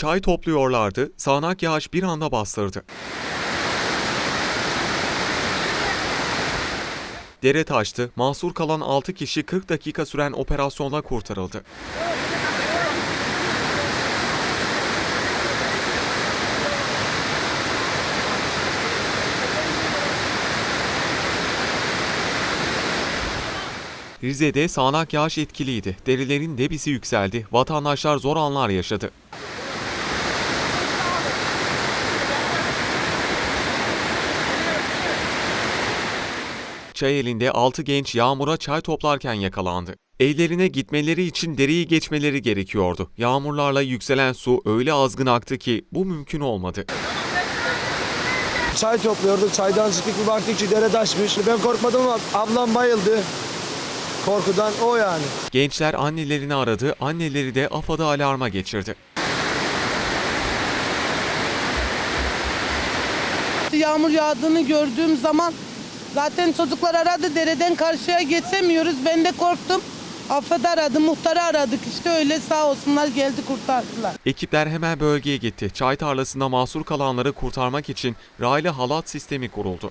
Çay topluyorlardı, sağanak yağış bir anda bastırdı. Dere taştı, mahsur kalan 6 kişi 40 dakika süren operasyonla kurtarıldı. Rize'de sağanak yağış etkiliydi. Derilerin debisi yükseldi. Vatandaşlar zor anlar yaşadı. Çay elinde 6 genç yağmura çay toplarken yakalandı. Evlerine gitmeleri için dereyi geçmeleri gerekiyordu. Yağmurlarla yükselen su öyle azgın aktı ki bu mümkün olmadı. Çay topluyorduk. Çaydan çıktık bir baktık ki dere taşmış. Ben korkmadım ama ablam bayıldı. Korkudan o yani. Gençler annelerini aradı, anneleri de AFAD'ı alarma geçirdi. Yağmur yağdığını gördüğüm zaman zaten çocuklar aradı dereden karşıya geçemiyoruz. Ben de korktum. Afet aradı, muhtarı aradık işte öyle sağ olsunlar geldi kurtardılar. Ekipler hemen bölgeye gitti. Çay tarlasında mahsur kalanları kurtarmak için raylı halat sistemi kuruldu.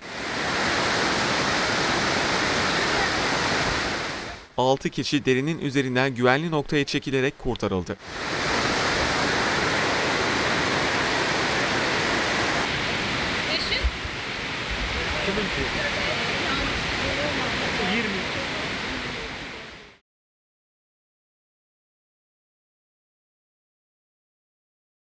6 kişi derinin üzerinden güvenli noktaya çekilerek kurtarıldı. Eşin?